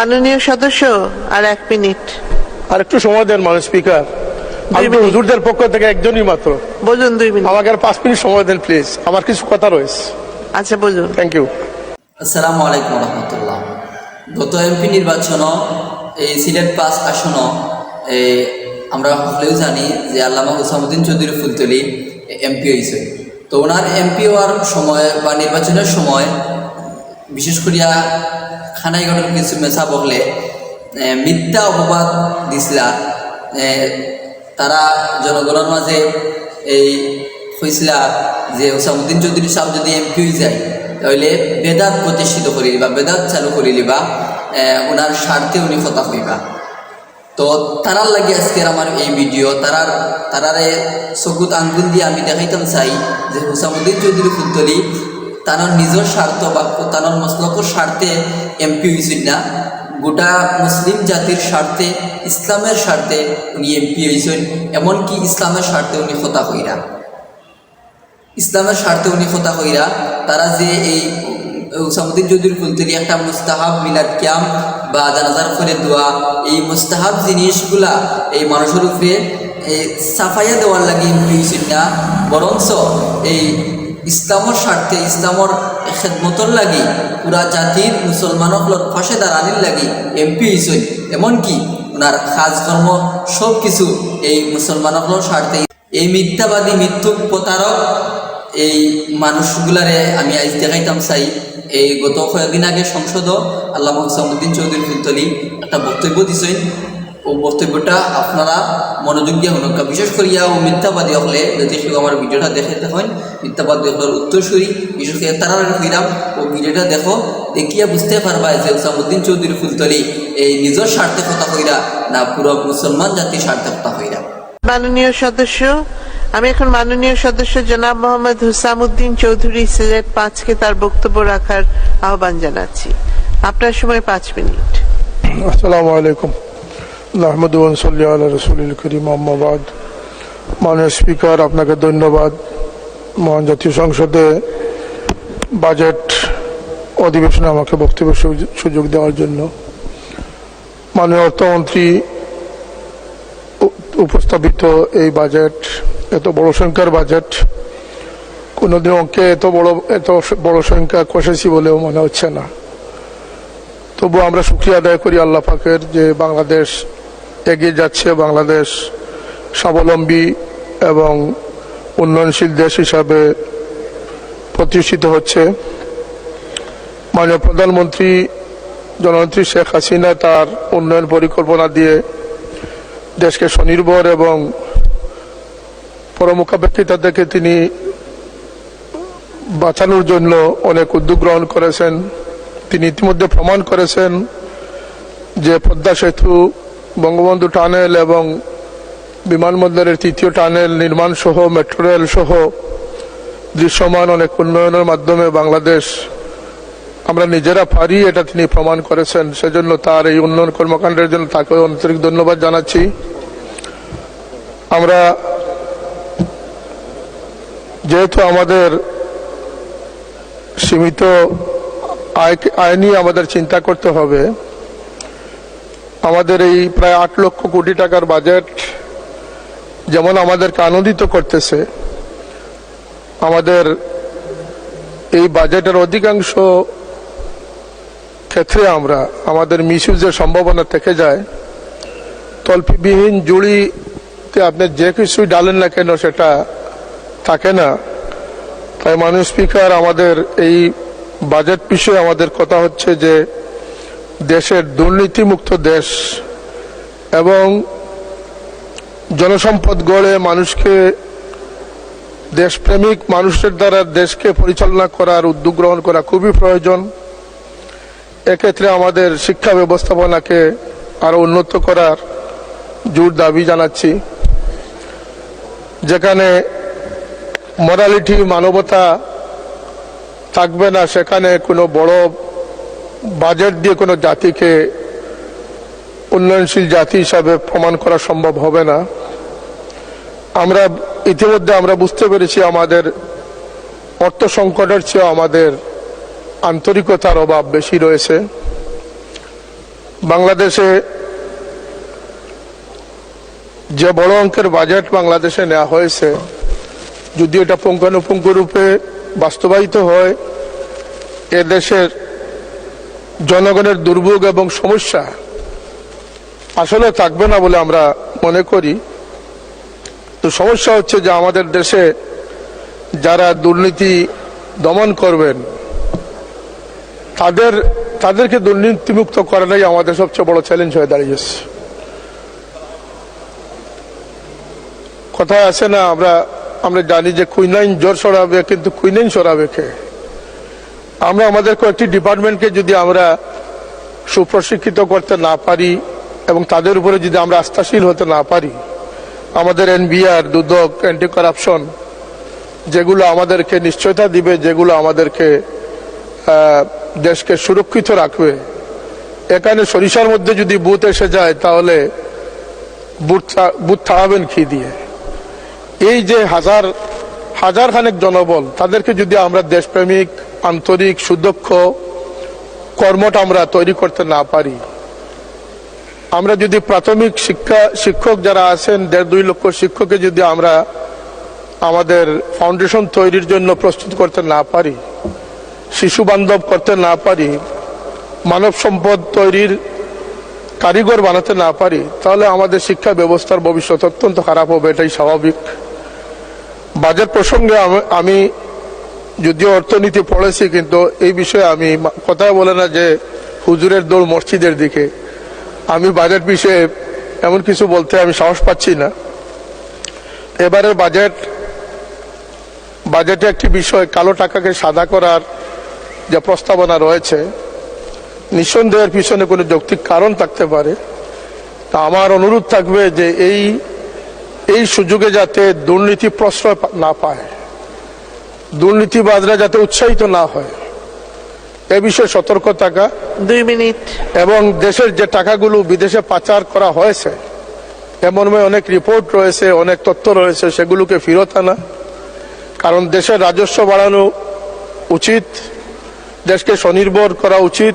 মাননীয় সদস্য আর এক মিনিট। আর একটু সময় দেন মানুষ স্পিকার। আমি তো হুজুরদের পক্ষ থেকে একজনই মাত্র। বলুন দুই মিনিট। আমাকে আর পাঁচ মিনিট সময় দেন প্লিজ। আমার কিছু কথা রয়েছে। আচ্ছা বলুন। থ্যাংক ইউ আসসালামু আলাইকুম রহমতুল্লাহ। গত এমপি নির্বাচন এই সিলেট পাস আসন এই আমরা হলেও জানি যে আল্লামা হুসামুদ্দিন চৌধুরী ফুলতলি এমপি হয়েছে। তো ওনার এমপি হওয়ার সময় বা নির্বাচনের সময় বিশেষ করিয়া খানাইগড়ের কিছু মেসা বকলে মিথ্যা অপবাদ দিছিলা। তারা জনগণের মাঝে এই হয়েছিলা যে ওসামুদ্দিন চৌধুরী সাহেব যদি এমপি হয়ে যায়, তাহলে বেদাত প্রতিষ্ঠিত করিলি বা বেদাত চালু করিলি বা ওনার স্বার্থে উনি কথা হইবা। তো তারার লাগে আজকের আমার এই ভিডিও তারার তারারে চকুত আঙ্গুল দিয়ে আমি দেখাইতাম চাই যে হুসামুদ্দিন চৌধুরী ফুলতলি তানোর নিজের স্বার্থ বা তানোর মসলকর স্বার্থে এমপি হয়েছিল না। গোটা মুসলিম জাতির স্বার্থে, ইসলামের স্বার্থে উনি এমপি হয়েছেন এমনকি ইসলামের স্বার্থে উনি হতা হইরা ইসলামের স্বার্থে উনি কথা হইরা তারা যে এই উসামুদ্দিন চৌধুরী ফুলতলি একটা মুস্তাহাব, মিলাদ ক্যাম্প বা জানাজার ফলে দোয়া এই মুস্তাহাব জিনিসগুলা এই মানুষের উপরে সাফাইয়া দেওয়ার লাগে এমপি হয়েছেন না। বরঞ্চ এই ইসলামর স্বার্থে, ইসলামর খেদমতর লাগি, পুরা জাতির মুসলমানকলর ফাঁসে দাঁড়ানির লাগি, এমপি হয়েছেন এমনকি ওনার কাজকর্ম সব কিছু এই মুসলমানকলর স্বার্থে। এই মিথ্যাবাদী মৃত্যু প্রতারক এই মানুষগুলারে আমি আজ দেখাইতাম চাই। এই গত কয়েকদিন আগে সংসদ আল্লাহ হুসামুদ্দিন চৌধুরী ফুলতলি একটা বক্তব্য দিছেন। ও বক্তব্যটা আপনারা মনোযোগ দিয়ে হনকা বিশেষ করিয়া ও মিথ্যাবাদী হলে যদি কেউ আমার ভিডিওটা দেখে দেখেন মিথ্যাবাদী হলের উত্তরসূরি বিশেষ করে তারা ফিরাম ও ভিডিওটা দেখো দেখিয়া বুঝতে পারবা যে হুসামুদ্দিন চৌধুরী ফুলতলি এই নিজের স্বার্থে কথা হইরা না পুরো মুসলমান জাতির স্বার্থে কথা হইরা মাননীয় সদস্য আমি এখন মাননীয় সদস্য জনাব মোহাম্মদ হুসামুদ্দিন চৌধুরী সিলেট পাঁচকে তার বক্তব্য রাখার আহ্বান জানাচ্ছি। আপনার সময় পাঁচ মিনিট। আসসালামু আলাইকুম। আহমদ সাল্লি আল্লাহ রসুল করিম আহমাবাদ মাননীয় স্পিকার, আপনাকে ধন্যবাদ। মহান জাতীয় সংসদে বাজেট অধিবেশনে আমাকে বক্তব্য সুযোগ- দেওয়ার জন্য। মাননীয় অর্থমন্ত্রী উপস্থাপিত এই বাজেট, এত বড় সংখ্যার বাজেট। কোনোদিন অঙ্কে এত বড় এত বড় সংখ্যা কষেছি বলেও মনে হচ্ছে না। তবু আমরা শুক্রিয়া আদায় করি আল্লাহ পাকের যে বাংলাদেশ এগিয়ে যাচ্ছে বাংলাদেশ স্বাবলম্বী এবং উন্নয়নশীল দেশ হিসাবে প্রতিষ্ঠিত হচ্ছে। মাননীয় প্রধানমন্ত্রী জননেত্রী শেখ হাসিনা তার উন্নয়ন পরিকল্পনা দিয়ে দেশকে স্বনির্ভর এবং পরমুখাপেক্ষিতা থেকে তিনি বাঁচানোর জন্য অনেক উদ্যোগ গ্রহণ করেছেন। তিনি ইতিমধ্যে প্রমাণ করেছেন যে পদ্মা সেতু বঙ্গবন্ধু টানেল এবং বিমানবন্দরের তৃতীয় টানেল নির্মাণ সহ, মেট্রো রেল সহ দৃশ্যমান অনেক উন্নয়নের মাধ্যমে বাংলাদেশ, আমরা নিজেরা পারি এটা তিনি প্রমাণ করেছেন। সেজন্য তার এই উন্নয়ন কর্মকাণ্ডের জন্য তাকে আন্তরিক ধন্যবাদ জানাচ্ছি। আমরা যেহেতু আমাদের সীমিত আয় নিয়ে আমাদের চিন্তা করতে হবে আমাদের এই প্রায় আট লক্ষ কোটি টাকার বাজেট যেমন আমাদেরকে আনন্দিত করতেছে, আমাদের এই বাজেটের অধিকাংশ ক্ষেত্রে আমরা, আমাদের মিসইউজের সম্ভাবনা থেকে যায় তল্পিবিহীন জুড়িতে আপনি যে কিছুই ডালেন না কেন সেটা থাকে না। তাই মাননীয় স্পিকার, আমাদের এই বাজেট বিষয়ে আমাদের কথা হচ্ছে যে দেশের দুর্নীতিমুক্ত দেশ এবং জনসম্পদ গড়ে মানুষকে, দেশপ্রেমিক মানুষের দ্বারা দেশকে পরিচালনা করার, উদ্যোগ গ্রহণ করা খুবই প্রয়োজন। এক্ষেত্রে আমাদের শিক্ষা ব্যবস্থাপনাকে আরও উন্নত করার জোর দাবি জানাচ্ছি, যেখানে মরালিটি মানবতা থাকবে না, সেখানে কোনো বড় বাজেট দিয়ে কোনো জাতিকে উন্নয়নশীল জাতি হিসাবে প্রমাণ করা সম্ভব হবে না। আমরা ইতিমধ্যে আমরা বুঝতে পেরেছি আমাদের অর্থ সংকটের চেয়েও আমাদের আন্তরিকতার অভাব বেশি রয়েছে। বাংলাদেশে যে বড় অঙ্কের বাজেট বাংলাদেশে নেওয়া হয়েছে, যদি এটা পুঙ্খানুপুঙ্খ রূপে বাস্তবায়িত হয়, এ দেশের জনগণের দুর্ভোগ এবং সমস্যা আসলে থাকবে না বলে আমরা মনে করি। তো সমস্যা হচ্ছে যে আমাদের দেশে যারা দুর্নীতি দমন করবেন, তাদের, তাদেরকে দুর্নীতিমুক্ত করাটাই আমাদের সবচেয়ে বড় চ্যালেঞ্জ হয়ে দাঁড়িয়েছে। কথায় আছে না, আমরা আমরা জানি যে কুইনাইন জ্বর সরাবে কিন্তু কুইনাইন সরাবে কে? আমরা আমাদের কয়েকটি ডিপার্টমেন্টকে যদি আমরা সুপ্রশিক্ষিত করতে না পারি এবং তাদের উপরে যদি আমরা আস্থাশীল হতে না পারি, আমাদের এনবিআর, দুদক অ্যান্টি করাপশন যেগুলো আমাদেরকে নিশ্চয়তা দিবে, যেগুলো আমাদেরকে দেশকে সুরক্ষিত রাখবে, এখানে সরিষার মধ্যে যদি বুথ এসে যায়, তাহলে বুথ থামাবেন কি দিয়ে? এই যে হাজার হাজার খানেক জনবল, তাদেরকে যদি আমরা দেশপ্রেমিক আন্তরিক, সুদক্ষ কর্মটা আমরা তৈরি করতে না পারি। আমরা যদি প্রাথমিক শিক্ষা, শিক্ষক যারা আছেন, দেড় দুই লক্ষ শিক্ষককে যদি আমরা আমাদের ফাউন্ডেশন তৈরির জন্য প্রস্তুত করতে না পারি, শিশু বান্ধব করতে না পারি, মানব সম্পদ তৈরির কারিগর বানাতে না পারি, তাহলে আমাদের শিক্ষা ব্যবস্থার ভবিষ্যৎ অত্যন্ত খারাপ হবে, এটাই স্বাভাবিক। বাজেট প্রসঙ্গে আমি- আমি যদিও অর্থনীতি পড়েছি, কিন্তু এই বিষয়ে আমি কথা বলে না যে হুজুরের দৌড় মসজিদের দিকে। আমি বাজেট বিষয়ে এমন কিছু বলতে আমি সাহস পাচ্ছি না। এবারের বাজেট, বাজেটে একটি বিষয়, কালো টাকাকে সাদা করার যে প্রস্তাবনা রয়েছে, নিঃসন্দেহের পিছনে কোনো যৌক্তিক কারণ থাকতে পারে। তা আমার অনুরোধ থাকবে যে এই এই সুযোগে যাতে দুর্নীতি প্রশ্রয় না পায়। দুর্নীতিবাদরা যাতে উৎসাহিত না হয়। এ বিষয়ে সতর্ক থাকা দুই মিনিট। এবং দেশের যে টাকাগুলো বিদেশে পাচার করা হয়েছে এমন অনেক রিপোর্ট রয়েছে অনেক তথ্য রয়েছে সেগুলোকে ফেরত আনা। কারণ দেশের রাজস্ব বাড়ানো উচিত দেশকে স্বনির্ভর করা উচিত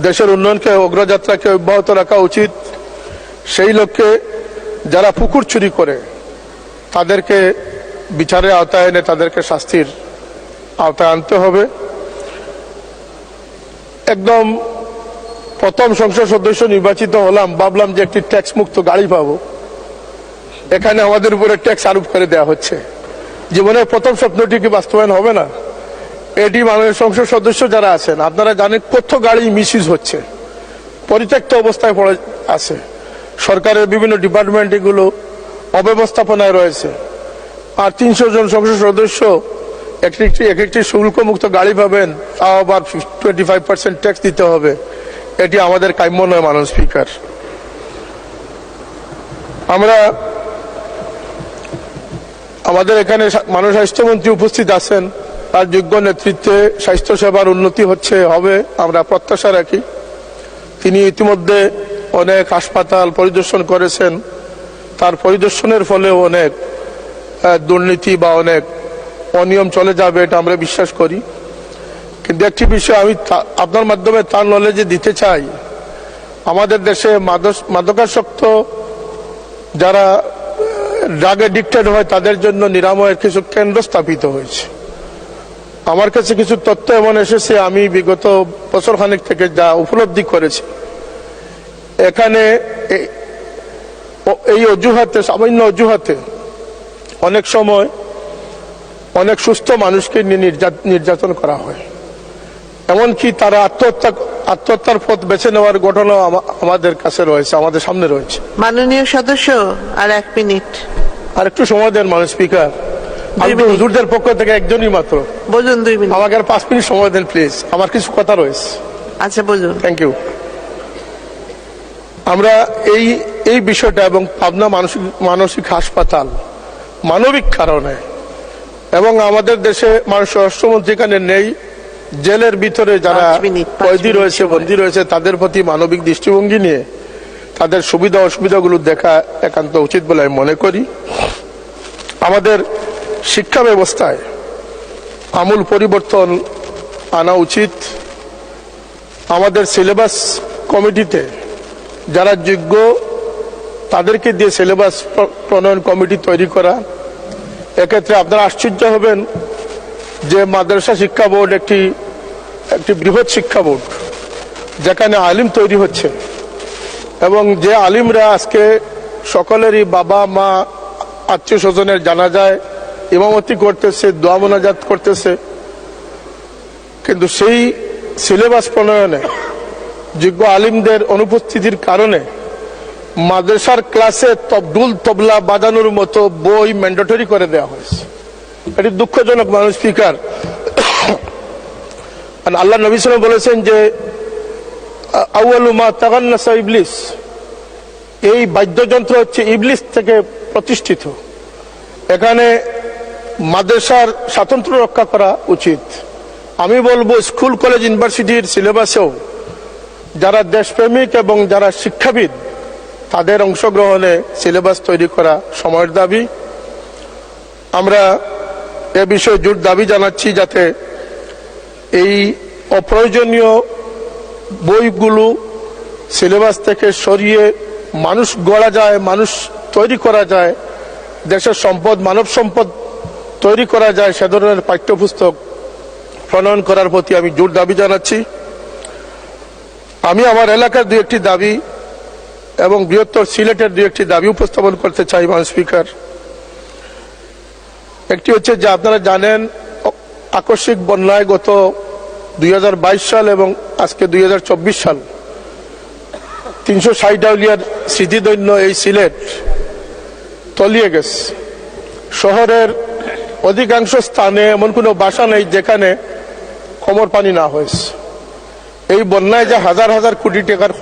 দেশের উন্নয়নকে অগ্রযাত্রাকে অব্যাহত রাখা উচিত। সেই লক্ষ্যে যারা পুকুর চুরি করে তাদেরকে বিচারের আওতায় এনে তাদেরকে শাস্তির আওতায় আনতে হবে। একদম প্রথম সংসদ সদস্য নির্বাচিত হলাম, ভাবলাম যে একটি ট্যাক্স মুক্ত গাড়ি পাবো। এখানে আমাদের উপরে ট্যাক্স আরোপ করে দেওয়া হচ্ছে। জীবনের প্রথম স্বপ্নটি কি বাস্তবায়ন হবে না? এটি মাননীয় সংসদ সদস্য যারা আছেন, আপনারা জানেন কত গাড়ি মিসইউজ হচ্ছে। পরিত্যক্ত অবস্থায় পড়ে আছে। সরকারের বিভিন্ন ডিপার্টমেন্ট এগুলো অব্যবস্থাপনায় রয়েছে। আর তিনশো জন সংসদ সদস্য এক একটি এক একটি শুল্ক মুক্ত গাড়ি পাবেন, তাও আবার টোয়েন্টি ফাইভ পার্সেন্ট ট্যাক্স দিতে হবে। এটি আমাদের কাম্য নয় মানব স্পিকার। আমরা আমাদের এখানে মানব স্বাস্থ্যমন্ত্রী উপস্থিত আছেন। তার যোগ্য নেতৃত্বে স্বাস্থ্য সেবার উন্নতি হচ্ছে, হবে, আমরা প্রত্যাশা রাখি। তিনি ইতিমধ্যে অনেক হাসপাতাল পরিদর্শন করেছেন। তার পরিদর্শনের ফলে অনেক দুর্নীতি বা অনেক অনিয়ম চলে যাবে এটা আমরা বিশ্বাস করি। কিন্তু একটি বিষয় আমি আপনার মাধ্যমে তার নলেজে দিতে চাই। আমাদের দেশে মাদকাসক্ত যারা ড্রাগ এডিক্টেড হয় তাদের জন্য নিরাময়ের কিছু কেন্দ্র স্থাপিত হয়েছে। আমার কাছে কিছু তথ্য এমন এসেছে, আমি বিগত বছর খানেক থেকে যা উপলব্ধি করেছি। এখানে এই অজুহাতে, সামান্য অজুহাতে অনেক সময় অনেক সুস্থ মানুষকে নিয়ে নির্যা- নির্যাতন করা হয়। এমনকি তারা আত্মহত্যা আত্মহত্যার পথ বেছে নেওয়ার ঘটনা আমাদের কাছে রয়েছে আমাদের সামনে রয়েছে। মাননীয় সদস্য আর এক মিনিট। আর একটু সময় দেন মানুষ স্পিকার। আমি হুজুরদের পক্ষ থেকে একজনই মাত্র। বলুন দুই মিনিট। আমাকে আর পাঁচ মিনিট সময় দেন প্লিজ। আমার কিছু কথা রয়েছে। আচ্ছা বলুন। থ্যাংক ইউ আমরা এই এই বিষয়টা এবং পাবনা মানসিক মানসিক হাসপাতাল মানবিক কারণে। এবং আমাদের দেশে মানুষ স্বরাষ্ট্রমন্ত্রী এখানে নেই। জেলের ভিতরে যারা কয়েদি রয়েছে। বন্দী রয়েছে তাদের প্রতি মানবিক দৃষ্টিভঙ্গি নিয়ে তাদের সুবিধা অসুবিধাগুলো দেখা একান্ত উচিত বলে আমি মনে করি। আমাদের শিক্ষা ব্যবস্থায় আমূল পরিবর্তন আনা উচিত। আমাদের সিলেবাস কমিটিতে যারা যোগ্য তাদেরকে দিয়ে সিলেবাস প্রণয়ন কমিটি তৈরি করা। এক্ষেত্রে আপনারা আশ্চর্য হবেন যে মাদ্রাসা শিক্ষা বোর্ড একটি একটি বৃহৎ শিক্ষা বোর্ড, যেখানে আলিম তৈরি হচ্ছে। এবং যে আলিমরা আজকে সকলেরই বাবা, মা, আত্মীয় স্বজনের জানা যায় ইমামতি করতেছে, দোয়া মোনাজাত করতেছে। কিন্তু সেই সিলেবাস প্রণয়নে যোগ্য আলিমদের অনুপস্থিতির কারণে মাদ্রাসার ক্লাসে তবদুল তবলা বাজানোর মতো বই ম্যান্ডেটরি করে দেওয়া হয়েছে। এটি দুঃখজনক মানুষ স্পিকার। আল্লাহ নবী সাল্লাম বলেছেন যে আউয়ালুমা তাগান্নাসা ইবলিস। এই বাদ্যযন্ত্র হচ্ছে ইবলিস থেকে প্রতিষ্ঠিত। এখানে মাদ্রাসার স্বাতন্ত্র্য রক্ষা করা উচিত। আমি বলব স্কুল, কলেজ, ইউনিভার্সিটির সিলেবাসেও যারা দেশপ্রেমিক এবং যারা শিক্ষাবিদ তাদের অংশগ্রহণে সিলেবাস তৈরি করা সময়ের দাবি। আমরা এ বিষয়ে জোর দাবি জানাচ্ছি যাতে এই অপ্রয়োজনীয় বইগুলো সিলেবাস থেকে সরিয়ে মানুষ গড়া যায়, মানুষ তৈরি করা যায়, দেশের সম্পদ, মানব সম্পদ তৈরি করা যায়, সে ধরনের পাঠ্যপুস্তক প্রণয়ন করার প্রতি আমি জোর দাবি জানাচ্ছি। আমি আমার এলাকার দু একটি দাবি এবং বৃহত্তর সিলেটের দু একটি দাবি উপস্থাপন করতে চাই মান স্পিকার। একটি হচ্ছে যে আপনারা জানেন, আকস্মিক বন্যায় গত দুই হাজার বাইশ সাল এবং আজকে দুই হাজার চব্বিশ সাল তিনশো ষাট আউলিয়ার স্মৃতিদৈন্য এই সিলেট তলিয়ে গেছে। শহরের অধিকাংশ স্থানে এমন কোনো বাসা নেই যেখানে কোমর পানি না হয়েছে। এই বন্যায় যে হাজার হাজার কোটি টাকার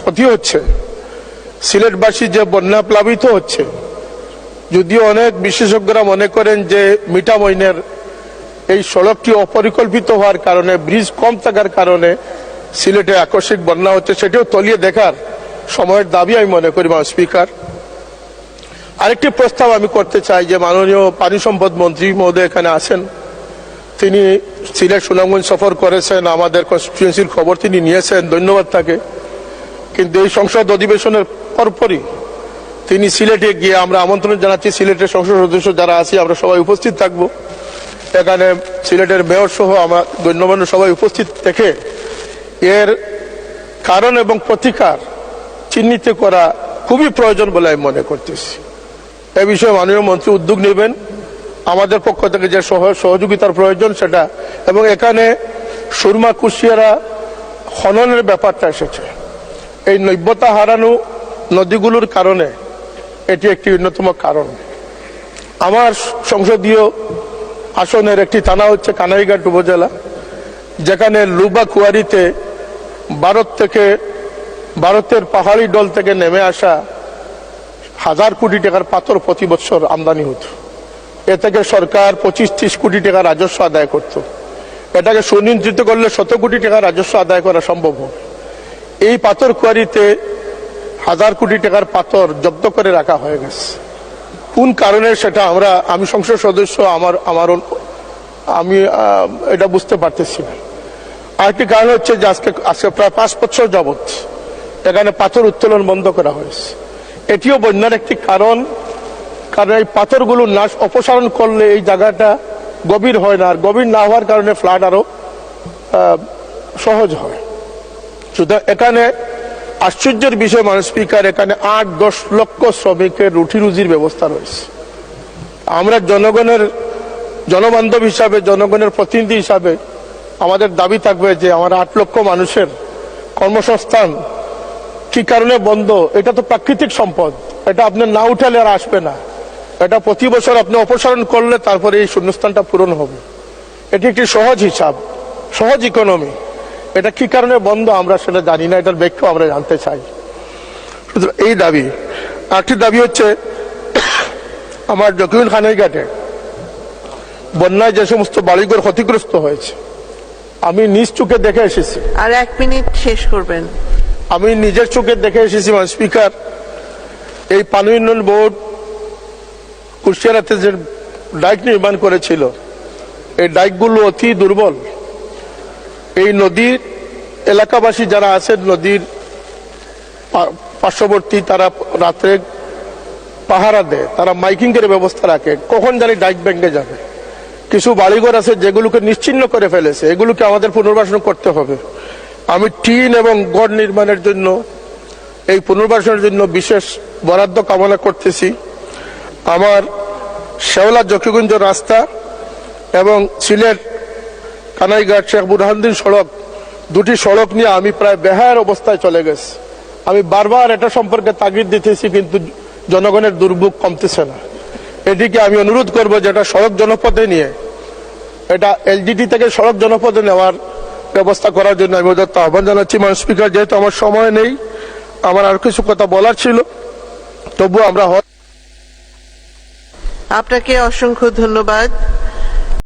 ক্ষতি হচ্ছে সিলেটবাসী যে বন্যা প্লাবিত হচ্ছে, যদিও অনেক বিশেষজ্ঞরা মনে করেন যে মিঠামইনের এই সড়কটি অপরিকল্পিত হওয়ার কারণে, ব্রিজ কম থাকার কারণে সিলেটে আকস্মিক বন্যা হচ্ছে, সেটিও তলিয়ে দেখার সময়ের দাবি আমি মনে করি মা স্পিকার। আরেকটি প্রস্তাব আমি করতে চাই যে মাননীয় পানি সম্পদ মন্ত্রী মহোদয় এখানে আছেন তিনি সিলেট সুনামগঞ্জ সফর করেছেন, আমাদের কনস্টিটিউয়েন্সির খবর তিনি নিয়েছেন, ধন্যবাদ তাকে। কিন্তু এই সংসদ অধিবেশনের পরপরই তিনি সিলেটে গিয়ে আমরা আমন্ত্রণ জানাচ্ছি। সিলেটের সংসদ সদস্য যারা আছি, আমরা সবাই উপস্থিত থাকব। এখানে সিলেটের মেয়র সহ আমরা গণ্যমান্য সবাই উপস্থিত থেকে এর কারণ এবং প্রতিকার চিহ্নিত করা খুবই প্রয়োজন বলে আমি মনে করতেছি। এ বিষয়ে মাননীয় মন্ত্রী উদ্যোগ নেবেন। আমাদের পক্ষ থেকে যে সহ- সহযোগিতার প্রয়োজন সেটা, এবং এখানে সুরমা কুশিয়ারা খননের ব্যাপারটা এসেছে। এই নৈব্যতা হারানো নদীগুলোর কারণে এটি একটি অন্যতম কারণ। আমার সংসদীয় আসনের একটি থানা হচ্ছে কানাইঘাট উপজেলা, যেখানে লুবা কুয়ারিতে ভারত থেকে, ভারতের পাহাড়ি ডল থেকে নেমে আসা হাজার কোটি টাকার পাথর প্রতি বছর আমদানি হতো। এ থেকে সরকার পঁচিশ ত্রিশ কোটি টাকা রাজস্ব আদায় করত। এটাকে সুনিয়ন্ত্রিত করলে শত কোটি টাকা রাজস্ব আদায় করা সম্ভব হবে। এই পাথর কুয়ারিতে হাজার কোটি টাকার পাথর জব্দ করে রাখা হয়ে গেছে। কোন কারণে সেটা আমরা, আমি সংসদ সদস্য, আমার আমার আমি এটা বুঝতে পারতেছি না। আরেকটি কারণ হচ্ছে যে আজকে আজকে প্রায় পাঁচ বছর যাবৎ এখানে পাথর উত্তোলন বন্ধ করা হয়েছে। এটিও বন্যার একটি কারণ কারণ এই পাথরগুলো নাশ, অপসারণ করলে এই জায়গাটা গভীর হয় না, আর গভীর না হওয়ার কারণে ফ্লাড আরও সহজ হয়। সুতরাং এখানে আশ্চর্যের বিষয় মানুষ স্পিকার, এখানে আট দশ লক্ষ শ্রমিকের রুটি রুজির ব্যবস্থা রয়েছে। আমরা জনগণের, জনবান্ধব হিসাবে, জনগণের প্রতিনিধি হিসাবে আমাদের দাবি থাকবে যে আমার আট লক্ষ মানুষের কর্মসংস্থান কি কারণে বন্ধ, এটা তো প্রাকৃতিক সম্পদ। এটা আপনি না উঠালে আর আসবে না। এটা প্রতি বছর আপনি অপসারণ করলে তারপরে এই শূন্যস্থানটা পূরণ হবে। এটি একটি সহজ হিসাব, সহজ ইকোনমি এটা কি কারণে বন্ধ আমরা সেটা জানি না এটার ব্যাখ্যা আমরা জানতে চাই। এই দাবি আরেকটি দাবি হচ্ছে আমার জকিউল খানের ঘাটে বন্যায় যে সমস্ত বাড়িঘর ক্ষতিগ্রস্ত হয়েছে আমি নিজ চোখে দেখে এসেছি। আর এক মিনিট শেষ করবেন। আমি নিজের চোখে দেখে এসেছি মানে স্পিকার এই পানি উন্নয়ন বোর্ড কুষ্টিয়ারাতে যে ডাইক নির্মাণ করেছিল এই ডাইকগুলো অতি দুর্বল। এই নদীর এলাকাবাসী যারা আছেন, নদীর পার্শ্ববর্তী তারা রাত্রে পাহারা দেয়, তারা মাইকিং এর ব্যবস্থা রাখে, কখন জানি ডাইক ব্যাংকে যাবে। কিছু বাড়িঘর আছে যেগুলোকে নিশ্চিন্ন করে ফেলেছে, এগুলোকে আমাদের পুনর্বাসন করতে হবে। আমি টিন এবং গড় নির্মাণের জন্য, এই পুনর্বাসনের জন্য বিশেষ বরাদ্দ কামনা করতেছি। আমার শেওলা জকিগঞ্জ রাস্তা এবং সিলেট কানাইঘাট শেখ বুরহানুদ্দিন সড়ক, দুটি সড়ক নিয়ে আমি প্রায় বেহায়ের অবস্থায় চলে গেছি। আমি বারবার এটা সম্পর্কে তাগিদ দিতেছি, কিন্তু জনগণের দুর্ভোগ কমতেছে না। এটিকে আমি অনুরোধ করব যেটা সড়ক জনপথে নিয়ে, এটা এলজিটি থেকে সড়ক জনপথে নেওয়ার ব্যবস্থা করার জন্য আমি ওদের আহ্বান জানাচ্ছি। মান স্পিকার, যেহেতু আমার সময় নেই, আমার আর কিছু কথা বলার ছিল তবু আমরা আপনাকে অসংখ্য ধন্যবাদ।